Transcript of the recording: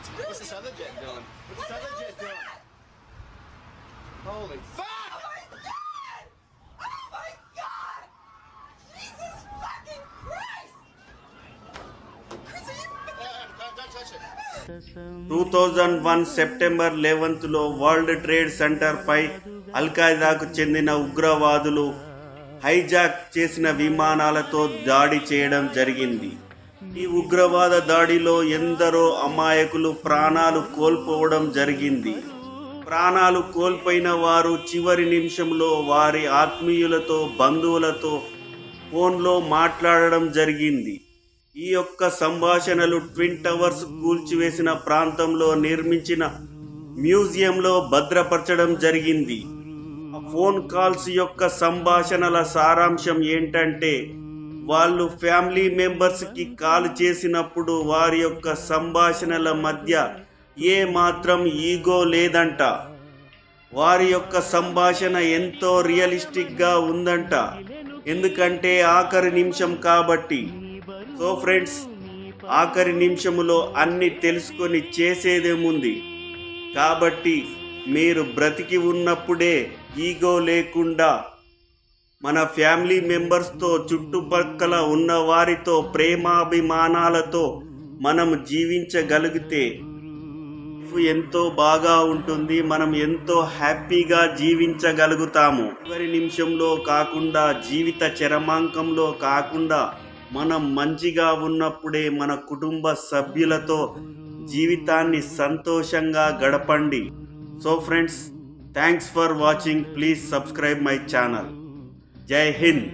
What's this other jet doing? What's this other jet doing? Holy fuck! Oh my god! Oh my god! Jesus fucking Christ! Chris, are you. Two thousand one September లెవెన్త్లో world trade సెంటర్పై అల్ఖాయిదాకు చెందిన ఉగ్రవాదులు hijack చేసిన విమానాలతో దాడి చేయడం జరిగింది ఈ ఉగ్రవాద దాడిలో ఎందరో అమాయకులు ప్రాణాలు కోల్పోవడం జరిగింది. ప్రాణాలు కోల్పోయిన వారు చివరి నిమిషంలో వారి ఆత్మీయులతో బంధువులతో ఫోన్లో మాట్లాడడం జరిగింది. ఈ యొక్క సంభాషణలు ట్విన్ టవర్స్ కూల్చివేసిన ప్రాంతంలో నిర్మించిన మ్యూజియంలో భద్రపరచడం జరిగింది. ఫోన్ కాల్స్ యొక్క సంభాషణల సారాంశం ఏంటంటే వాళ్ళు ఫ్యామిలీ మెంబర్స్కి కాల్ చేసినప్పుడు వారి యొక్క సంభాషణల మధ్య ఏ మాత్రం ఈగో లేదంట. వారి యొక్క సంభాషణ ఎంతో రియలిస్టిక్గా ఉందంట. ఎందుకంటే ఆఖరి నిమిషం కాబట్టి. సో ఫ్రెండ్స్ ఆఖరి నిమిషములో అన్ని తెలుసుకొని చేసేదేముంది కాబట్టి మీరు బ్రతికి ఉన్నప్పుడే ఈగో లేకుండా మన ఫ్యామిలీ మెంబర్స్తో చుట్టుపక్కల ఉన్న వారితో ప్రేమాభిమానాలతో మనం జీవించగలిగితే ఎంతో బాగా ఉంటుంది. మనం ఎంతో హ్యాపీగా జీవించగలుగుతాము. చివరి నిమిషంలో కాకుండా జీవిత చరమాంకంలో కాకుండా మనం మంచిగా ఉన్నప్పుడే మన కుటుంబ సభ్యులతో జీవితాన్ని సంతోషంగా గడపండి. So friends thanks for watching please subscribe my channel Jai Hind.